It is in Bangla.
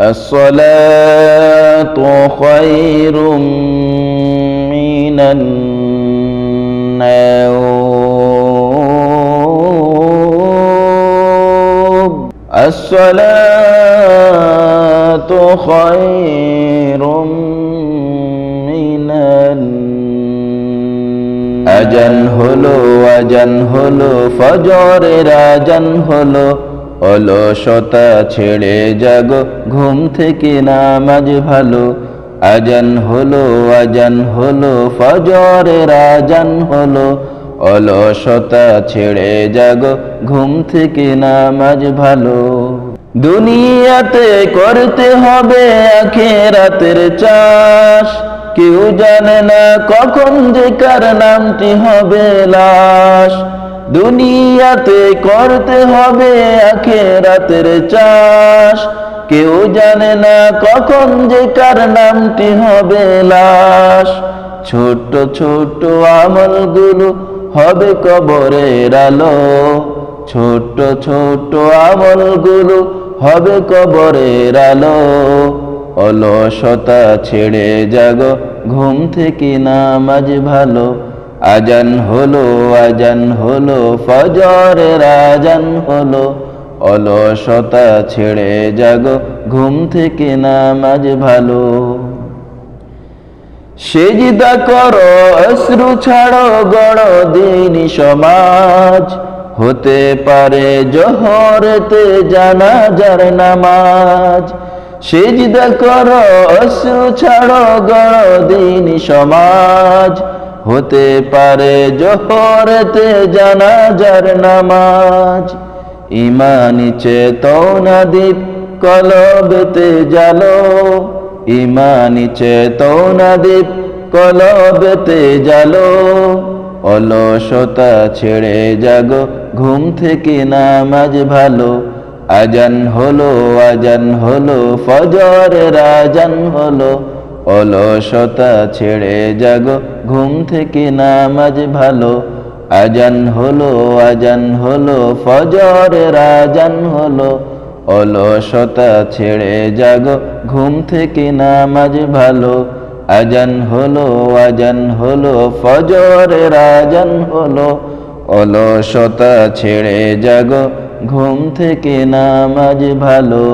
الصلاة خير من النوم الصلاة خير من النوم أجن هلو أجن هلو فجر راجن هلو অলসতা ছেড়ে জাগো, ঘুম থেকে নামাজ ভালো। আজান হলো আজান হলো, ফজরের আজান হলো। অলসতা ছেড়ে জাগো, ঘুম থেকে নামাজ ভালো। দুনিয়াতে করতে হবে আখেরাতের চাষ। কেউ জানে না কখন যে কার নামটি হবে লাশ। দুনিয়াতে করতে হবে আখেরাতের চাষ। কেউ জানে না কখন যে কার নামটি হবে লাশ। ছোট ছোট আমলগুলো হবে কবরের আলো। ছোট ছোট আমলগুলো হবে কবরের আলো। অলসতা ছেড়ে জাগো ঘুম থেকে নামাজ ভালো। আজান হলো আজান হলো, ফজরের আজান হলো। অলসতা ছেড়ে জাগো, ঘুম থেকে নামাজ ভালো। সেজিদা করো, অশ্রু ছাড়ো, গড় দিন সমাজ। হতে পারে জহরতে জানাজার নামাজ। সেজিদা করো, অশ্রু ছাড়ো, গড় দিন সমাজ। হতে পারে জহরতে জানাজার নামাজ। ইমানি চেতনা দীপ কলবেতে জালো ইমানি চেতনা দীপ কলবেতে জালো অলসতা ছেড়ে জাগো, ঘুম থেকে নামাজ ভালো। আজান হলো আজান হলো, ফজরের আজান হলো। অলসতা ছেড়ে জাগো, ঘুম থেকে নামাজ ভালো। আজান হলো আজান হলো, ফজরের আজান হলো। অলসতা ছেড়ে জাগো, ঘুম থেকে নামাজ ভালো। আজান হলো আজান হলো, ফজরের আজান হলো। অলসতা ছেড়ে জাগো, ঘুম থেকে নামাজ ভালো।